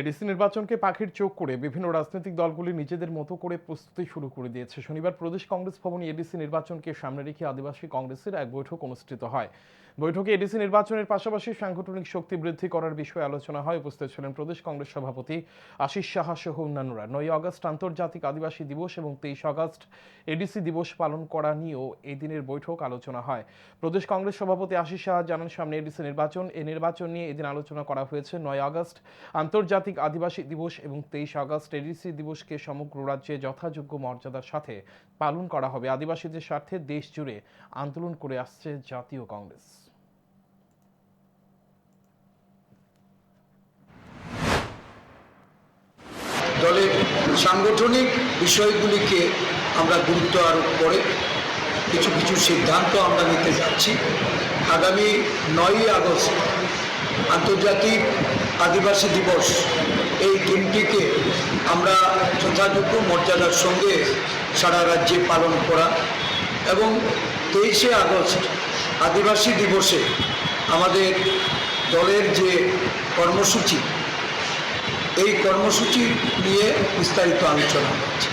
ADC নির্বাচনকে পাখির চোখ করে বিভিন্ন রাজনৈতিক দলগুলি নিজেদের মতো করে প্রস্তুতি শুরু করে দিয়েছে। শনিবার প্রদেশ কংগ্রেস ভবনে এডিসি নির্বাচনকে সামনে রেখে আদিবাসী কংগ্রেসের এক বৈঠক অনুষ্ঠিত হয়। বৈঠকে এডিসি নির্বাচনের পাশাপাশি সাংগঠনিক শক্তি বৃদ্ধি করার বিষয়ে আলোচনা হয়। উপস্থিত ছিলেন প্রদেশ কংগ্রেস সভাপতি আশিস সাহা সহ অন্যান্যরা। নয় আগস্ট আন্তর্জাতিক আদিবাসী দিবস এবং তেইশ আগস্ট এডিসি দিবস পালন করা নিয়েও এই দিনের বৈঠক আলোচনা হয়। প্রদেশ কংগ্রেস সভাপতি আশিস সাহা জানান, সামনে এডিসি নির্বাচন এই নির্বাচন নিয়ে এদিন আলোচনা করা হয়েছে। নয় আগস্ট আন্তর্জাতিক আদিবাসী দিবস এবং তেইশ আগস্ট এডিসি দিবসকে সমগ্র রাজ্যে যথাযোগ্য মর্যাদার সাথে পালন করা হবে। আদিবাসীদের স্বার্থে দেশ জুড়ে আন্দোলন করে আসছে জাতীয় কংগ্রেস। দলের সাংগঠনিক বিষয়গুলিকে আমরা গুরুত্ব আরোপ করে কিছু কিছু সিদ্ধান্ত আমরা নিতে যাচ্ছি। আগামী নয়ই আগস্ট আন্তর্জাতিক আদিবাসী দিবস। এই দিনটিকে আমরা যথাযোগ্য মর্যাদার সঙ্গে সারা রাজ্যে পালন করা এবং তেইশে আগস্ট আদিবাসী দিবসে আমাদের দলের যে কর্মসূচি, এই কর্মসূচি নিয়ে বিস্তারিত আলোচনা হচ্ছে।